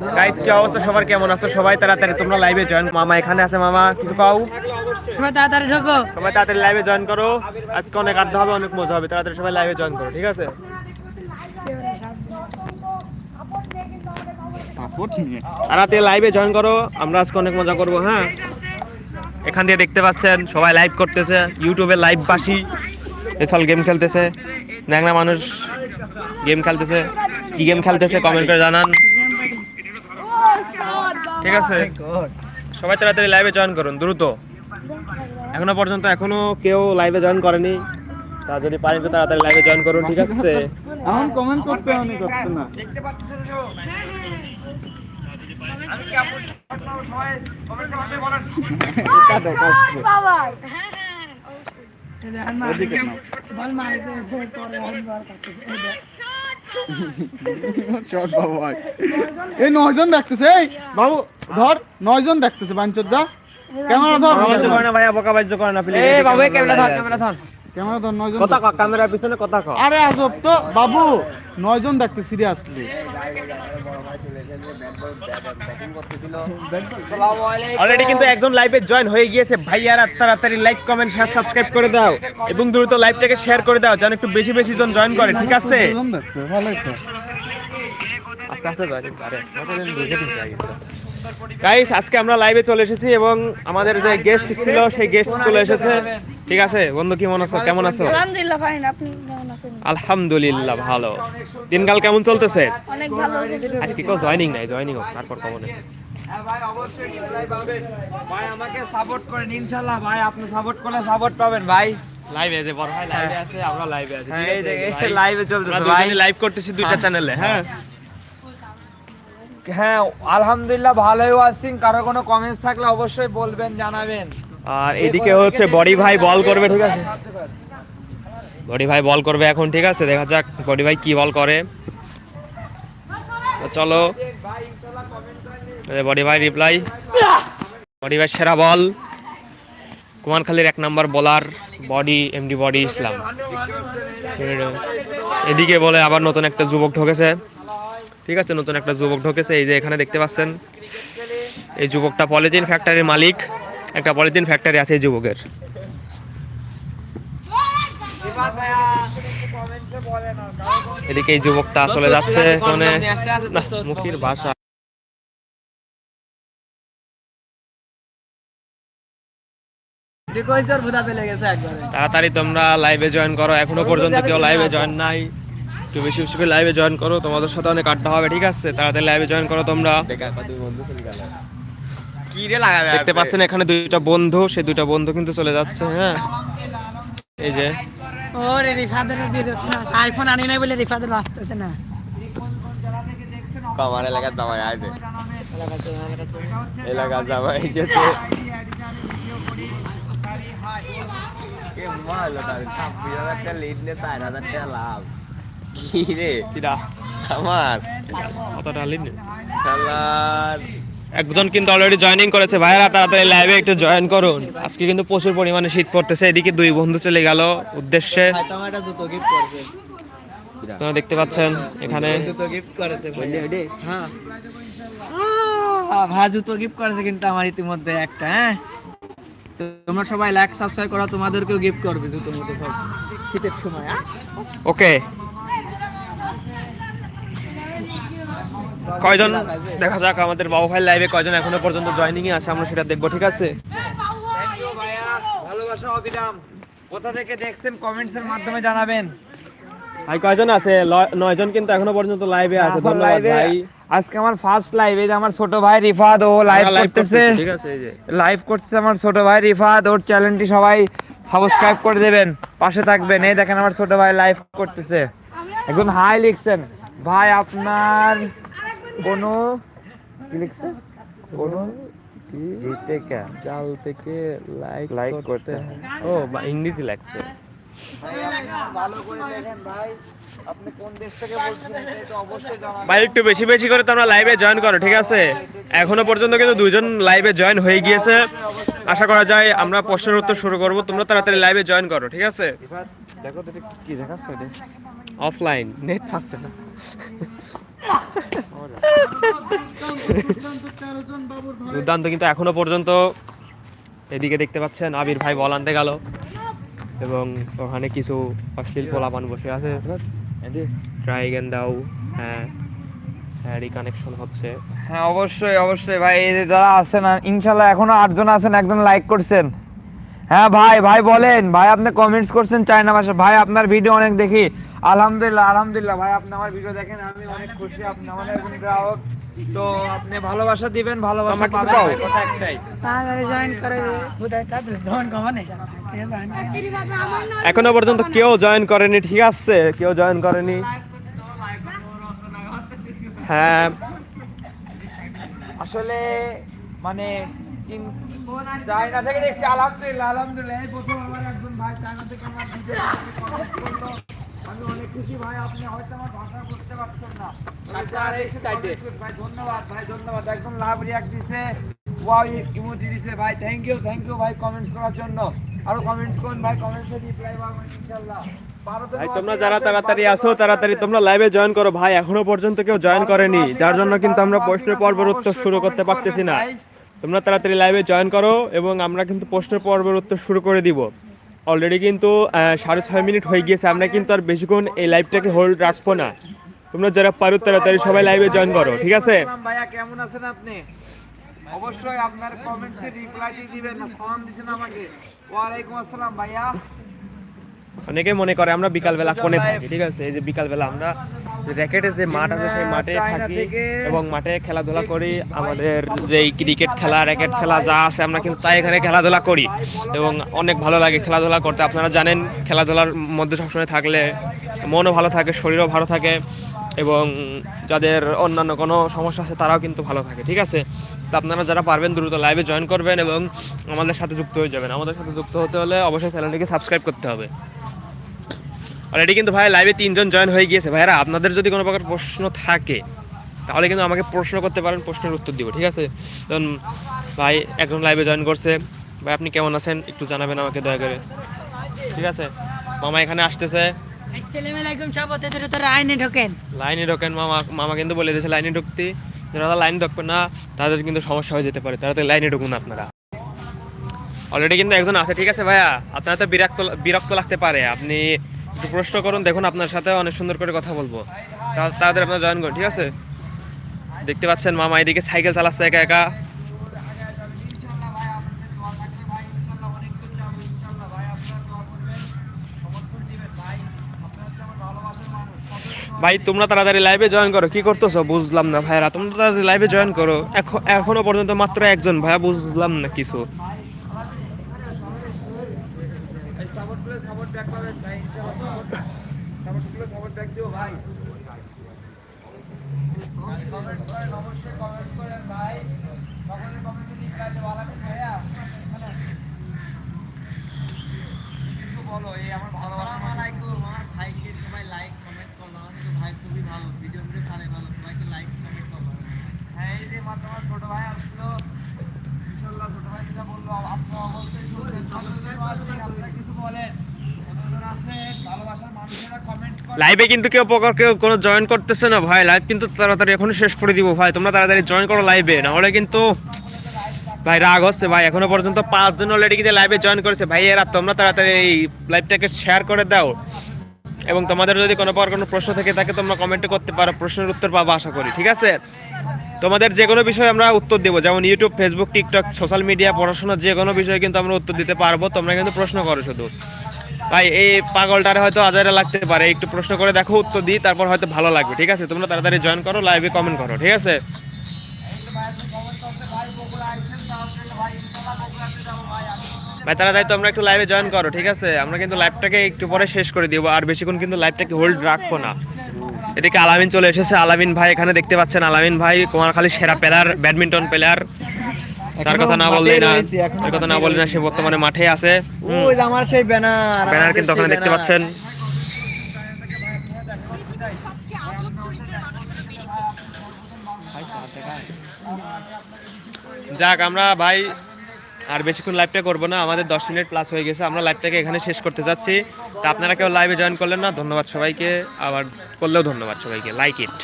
Guys কি অবস্থা? সবার কেমন আছো? সবাই তাড়াতাড়ি তোমরা লাইভে জয়েন মামা এখানে আছে মামা কিছু কাও? সবাই তাড়াতাড়ি ঢোকো। সবাই তাড়াতাড়ি লাইভে জয়েন করো। আজকে অনেক আড্ডা হবে অনেক মজা হবে। তাড়াতাড়ি সবাই লাইভে জয়েন করো ঠিক আছে? তাড়াতাড়ি লাইভে জয়েন করো। আমরা আজকে অনেক মজা করব হ্যাঁ? এখান দিয়ে দেখতে পাচ্ছেন সবাই লাইভ করতেছে। ইউটিউবে লাইভ বাসি। এসল গেম খেলতেছে। ন্যাংরা মানুষ গেম খেলতেছে। কি গেম খেলতেছে কমেন্ট করে জানান। ঠিক আছে? সবাই তাড়াতাড়ি লাইভে জয়েন করুন দ্রুত। এখনও পর্যন্ত এখনও কেউ লাইভে জয়েন করেনি। তা যদি পারেন তো তাড়াতাড়ি লাইভে জয়েন করুন ঠিক আছে? এখন কমেন্ট করতে অনেক করতে না। ওদিকে নাও। বল মারিতে ভোর পরে এখন বার করতেছে এই দেখ। শর্ট বাবু এই নয়জন দেখতেছে এই বাবু ধর নয়জন দেখতেছে বাঞ্চর দা ক্যামেরা ধর। বাণিজ্য করে না ভাইয়া বোকা বাণিজ্য করে না প্লিজ এই বাবু এই ক্যামেরা ধর ক্যামেরা ধর। ক্যামেরা ধর নয়জন কথা। কও ক্যামেরার পিছনে কথা কও আরে আজব তো বাবু নয়জন দেখতে সিরিয়াসলি। অলরেডি কিন্তু একজন লাইভে জয়েন হয়ে গিয়েছে। ভাইয়ারা তাড়াতাড়ি লাইক কমেন্ট শেয়ার সাবস্ক্রাইব করে দাও এবং দ্রুত লাইভটাকে শেয়ার করে দাও যেন একটু বেশি বেশি জন জয়েন করে ঠিক আছে? আস্তে আস্তে জয়েন গাইস আজকে আমরা লাইভে চলে এসেছি এবং আমাদের যে গেস্ট ছিল সেই গেস্ট চলে এসেছে। ঠিক আছে? বন্ধু কেমন আছো? কেমন আছো? আলহামদুলিল্লাহ ফাইন আপনি কেমন আছেন? আলহামদুলিল্লাহ ভালো। দিনকাল কেমন চলতেছে? অনেক ভালো আজকে কেউ জয়েনিং নাই জয়েনিং হোক তারপর কেমন ভাই অবশ্যই পাবেন। ভাই আমাকে সাপোর্ট করেন ইনশাআল্লাহ। ভাই আপনি সাপোর্ট করলে সাপোর্ট পাবেন ভাই। লাইভে আছে বড় ভাই লাইভে আছে আমরা লাইভে আছি। হ্যাঁ, এই দেখে লাইভে চলতেছে ভাই। লাইভ করতেছি দুইটা চ্যানেলে হ্যাঁ? হ্যাঁ আলহামদুলিল্লাহ ভালোই আছেন কারও কোনো কমেন্টস থাকলে অবশ্যই বলবেন জানাবেন। আর এদিকে হচ্ছে বডি ভাই বল করবে ঠিক আছে? বডি ভাই বল করবে এখন ঠিক আছে? দেখা যাক বডি ভাই কি বল করে। চলো। বডি ভাই রিপ্লাই। বডি ভাই সেরা বল। কুমারখালীর এক নাম্বার বলার বডি এমডি বডি ইসলাম। এদিকে বলে আবার নতুন একটা যুবক ঢোকেছে। ঠিক আছে নতুন একটা যুবক ঢোকেছে এই যে এখানে দেখতে পাচ্ছেন। এই যুবকটা পলিথিন ফ্যাক্টরির মালিক একটা পলিথিন ফ্যাক্টরি আছে এই যুবকের। এদিকে এই যুবকটা চলে যাচ্ছে কোনে না মুখির ভাষা তাড়াতাড়ি তোমরা লাইভে জয়েন করো এখনও পর্যন্ত কেউ লাইভে জয়েন নাই। একটু বেশি বেশি করে লাইভে জয়েন করো তোমাদের সাথে অনেক আড্ডা হবে ঠিক আছে? তাড়াতাড়ি লাইভে জয়েন করো তোমরা। কি রে লাগাবে দেখতে পাচ্ছেন এখানে দুইটা বন্ধু সেই দুইটা বন্ধু কিন্তু চলে যাচ্ছে হ্যাঁ? এই যে। ওরে রিফাদের আইফোন আনি নাই বলে রিফাদের আসতেছে না। আমার এলাকার আইবে কে তার টাকা লিড টাকা লাভ। কি রে কিরা? আমার? কতটা লিন শালার। একজন কিন্তু অলরেডি জয়েনিং করেছে। ভাইরা তাড়াতাড়ি লাইভে একটু জয়েন করুন। আজকে কিন্তু প্রচুর পরিমাণে শীত পড়তেছে। এদিকে দুই বন্ধু চলে গেল উদ্দেশ্যে। জুতো আপনারা দেখতে পাচ্ছেন এখানে। জুতো গিফট করেছে হ্যাঁ। ভাই জুতো গিফট করেছে কিন্তু আমার ইতিমধ্যে একটা হ্যাঁ? তো তোমরা সবাই লাইক সাবস্ক্রাইব করো। তোমাদেরকেও গিফট করবে জুতোর মতো সব। শীতের সময় হ্যাঁ ওকে কয়জন? দেখা যাক আমাদের বাবু ভাই লাইভে কয়জন এখনও পর্যন্ত জয়েনিং এ আছে আমরা সেটা দেখব ঠিক আছে? ভালোবাসা অবিরাম কোথা থেকে দেখছেন কমেন্টস এর মাধ্যমে জানাবেন। ভাই কয়জন আছে? নয়জন কিন্তু এখনও পর্যন্ত লাইভে আছে ধন্যবাদ ভাই। আজকে আমার ফার্স্ট লাইভ এই যে আমার ছোট ভাই রিফাত ও লাইভ করতেছে। ঠিক আছে এই যে। লাইভ করতেছে আমার ছোট ভাই রিফাত ওর চ্যানেলটি সবাই সাবস্ক্রাইব করে দেবেন পাশে থাকবেন। এই দেখেন আমার ছোট ভাই লাইভ করতেছে। একজন হাই লিখছেন। ভাই আপনার কোনো কি লিখছে? কোনো জিতে কে চাল থেকে লাইক Like করতে হয়। ও বা- ইংরেজি লাগছে। ভালো করে দেখেন ভাই আপনি কোন দেশ থেকে বলছেন এটা একটু অবশ্যই জানাবেন। ভাই একটু বেশি বেশি করে তোমরা লাইভে জয়েন করো ঠিক আছে? এখনও পর্যন্ত কিন্তু দুজন লাইভে জয়েন হয়ে গিয়েছে। আশা করা যায় আমরা প্রশ্নের উত্তর শুরু করব। তোমরা তাড়াতাড়ি লাইভে জয়েন করো ঠিক আছে? দেখো তো কি দেখাচ্ছে এটা অফলাইন নেট পাচ্ছে না। দুর্দান্ত কিন্তু এখনও পর্যন্ত এদিকে দেখতে পাচ্ছেন আবির ভাই বল আনতে গেল। এবং ওখানে কিছু অশ্লীল পোলাপান বসে আছে। ট্রাই গেন দাও হ্যাঁ। হ্যাঁ রিকানেকশন হচ্ছে। হ্যাঁ অবশ্যই অবশ্যই। ভাই যারা আছেন, ইনশাল্লাহ এখনও আটজন আছেন, একজন লাইক করছেন। হ্যাঁ ভাই ভাই বলেন ভাই আপনি কমেন্টস করছেন চায়না ভাষা। ভাই আপনার ভিডিও অনেক দেখি। আলহামদুলিল্লাহ আলহামদুলিল্লাহ। ভাই আপনি আমার ভিডিও দেখেন আমি অনেক খুশি। আপনি আমাদের একজন গ্রাহক। তো আপনি ভালোবাসা দিবেন ভালোবাসা আমার পাবেন। কথা একটাই। তাড়াতাড়ি জয়েন করে এখনও পর্যন্ত কেউ জয়েন করেনি ঠিক আছে? কেউ জয়েন করেনি। হ্যাঁ। আসলে মানে চায়না থেকে দেখছি আলহামদুলিল্লাহ আলহামদুলিল্লাহ। এই প্রথম আমার একজন ভাই চায়না থেকে আমার কমেন্ট করল। আমি অনেক খুশি ভাই আপনি হয়তো আমার ভাষা বুঝতে পারছেন না। ভাই ধন্যবাদ ভাই ধন্যবাদ। একদম লাভ রিয়াক্ট দিছে। ওয়াও ইমোজি দিছে ভাই থ্যাংক ইউ থ্যাংক ইউ ভাই কমেন্টস করার জন্য। আরও কমেন্টস করুন ভাই কমেন্টসে রিপ্লাই পাবেন ইনশাআল্লাহ। ভাই তোমরা যারা তাড়াতাড়ি আসো তাড়াতাড়ি তোমরা লাইভে জয়েন করো ভাই এখনও পর্যন্ত কেউ জয়েন করেনি যার জন্য কিন্তু আমরা প্রশ্নের পর্বের উত্তর শুরু করতে পারতেছি না। তোমরা তাড়াতাড়ি লাইভে জয়েন করো এবং আমরা কিন্তু প্রশ্নের পর্বের উত্তর শুরু করে দিব। অলরেডি কিন্তু সাড়ে ছয় মিনিট হয়ে গিয়েছে, আমরা কিন্তু আর বেশিক্ষণ এই লাইভটাকে হোল্ড রাখব না। তোমরা যারা পারো তাড়াতাড়ি সবাই লাইভে জয়েন করো, ঠিক আছে? ভাইয়া, কেমন আছেন আপনি? অবশ্যই আপনার কমেন্টসে দিবেন ফোন দিছেন আমাকে। ওয়ালাইকুম আসসালাম ভাইয়া। অনেকে মনে করে আমরা বিকালবেলা কোণে থাকি ঠিক আছে? এই যে বিকালবেলা আমরা র্যাকেটে যে মাঠ আছে সেই মাঠে থাকি এবং মাঠে খেলাধুলা করি। আমাদের যে ক্রিকেট খেলা র্যাকেট খেলা যা আছে আমরা কিন্তু তাই এখানে খেলাধুলা করি এবং অনেক ভালো লাগে খেলাধুলা করতে। আপনারা জানেন খেলাধুলার মধ্যে সবসময় থাকলে মনও ভালো থাকে শরীরও ভালো থাকে এবং যাদের অন্যান্য কোনো সমস্যা আছে তারাও কিন্তু ভালো থাকে ঠিক আছে? তো আপনারা যারা পারবেন দ্রুত লাইভে জয়েন করবেন এবং আমাদের সাথে যুক্ত হয়ে যাবেন। আমাদের সাথে যুক্ত হতে হলে অবশ্যই চ্যানেলটিকে সাবস্ক্রাইব করতে হবে। অলরেডি কিন্তু ভাই লাইভে তিনজন জয়েন হয়ে গিয়েছে। ভাইরা আপনাদের যদি কোনো প্রকার প্রশ্ন থাকে তাহলে কিন্তু আমাকে প্রশ্ন করতে পারেন প্রশ্নের উত্তর দিব ঠিক আছে? ধরুন ভাই একজন লাইভে জয়েন করছে। ভাই আপনি কেমন আছেন? একটু জানাবেন আমাকে দয়া করে। ঠিক আছে? মামা এখানে আসতেছে। ঢোকেন। লাইনে ঢোকেন মামা। মামা কিন্তু বলে দিয়েছে লাইনে ঢুকতে। যারা লাইনে ঢুকবে না তাদের কিন্তু সমস্যা হয়ে যেতে পারে। তারা তো লাইনে ঢুকুন আপনারা। অলরেডি কিন্তু একজন আছে ঠিক আছে ভাইয়া? আপনার তো বিরক্ত বিরক্ত লাগতে পারে। আপনি প্রশ্ন করুন, দেখুন আপনার সাথে অনেক সুন্দর করে কথা বলব। তা- তাড়াতাড়ি আপনার জয়েন করুন, ঠিক আছে? দেখতে পাচ্ছেন, মামা এদিকে সাইকেল চালাচ্ছে একা একা। ভাই, তোমরা তাড়াতাড়ি লাইভে জয়েন করো। কি করতেছো? বুঝলাম না ভাইরা তোমরা তাড়াতাড়ি লাইভে জয়েন করো। এখ- এখনও পর্যন্ত মাত্র একজন, ভাইয়া, বুঝলাম না কিছু এই পাবেন ভাই। ইনশাআল্লাহ সাপোর্টগুলো দিও ভাই। কমেন্ট করেন অবশ্যই কমেন্ট করেন ভাই। সকলে কমেন্টে দেবো আলাদা ভাইয়া। কিছু বলো এই আমার ভালো আলাইকুম। আমার ভাইকে সবাই লাইক কমেন্ট করল আমার ভাই খুবই ভালো। ভিডিও ভিডিও ভালো ভালো। সবাইকে লাইক কমেন্ট করল হ্যাঁ এই যে মাত্র আমার ছোট ভাই আসলো ইনশাআল্লাহ ছোট ভাই যেটা বলল আপনি অবশ্যই শুনবেন যতজন আছেন আপনারা কিছু বলেন যতজন আছেন ভালোবাসার মানুষেরা কমেন্ট করেন লাইভে কিন্তু কেউ প্রকার কেউ কোনো জয়েন করতেছে না ভাই। লাইভ কিন্তু তাড়াতাড়ি এখনই শেষ করে দিব ভাই। তোমরা তাড়াতাড়ি জয়েন করো লাইভে নাহলে কিন্তু ভাই রাগ হচ্ছে ভাই। এখনও পর্যন্ত পাঁচজন অলরেডি কিন্তু লাইভে জয়েন করেছে। ভাই, এরা তোমরা তাড়াতাড়ি এই লাইভটাকে শেয়ার করে দাও। এবং তোমাদের যদি কোনো প্রকার কোনো প্রশ্ন থেকে থাকে, তোমরা কমেন্টে করতে পারো। প্রশ্নের উত্তর পাবো আশা করি। ঠিক আছে? তোমাদের যে কোনো বিষয়ে আমরা উত্তর দেবো। যেমন YouTube Facebook TikTok social media পড়াশোনা যে কোনো বিষয়ে কিন্তু আমরা উত্তর দিতে পারব। তোমরা কিন্তু প্রশ্ন করো শুধু। ভাই, এই পাগলটারে হয়তো আজারে লাগতে পারে। একটু প্রশ্ন করে দেখো, উত্তর দিই, তারপর হয়তো ভালো লাগবে, ঠিক আছে? তোমরা তাড়াতাড়ি জয়েন করো লাইভে কমেন্ট করো, ঠিক আছে? ভাই তাড়াতাড়ি তোমরা একটু লাইভে জয়েন করো, ঠিক আছে? আমরা কিন্তু লাইভটাকে একটু পরে শেষ করে দিব, আর বেশিক্ষণ কিন্তু লাইভটাকে হোল্ড রাখব না। এদিকে আলামিন চলে এসেছে, আলামিন ভাই, এখানে দেখতে পাচ্ছেন আলামিন ভাই, কুমারখালী সেরা প্লেয়ার ব্যাডমিন্টন প্লেয়ার তার কথা না বললেই না তার কথা না বললে না সে বর্তমানে মাঠে আছে। ওই যে আমার সেই ব্যানার ব্যানার কিন্তু ওখানে দেখতে পাচ্ছেন। যাক আমরা ভাই আর বেশিক্ষণ লাইভটা করব না আমাদের দশ মিনিট প্লাস হয়ে গেছে আমরা লাইভটাকে এখানে শেষ করতে যাচ্ছি। তা আপনারা কেউ লাইভে জয়েন করলেন না ধন্যবাদ সবাইকে আবার করলেও ধন্যবাদ সবাইকে লাইক ইট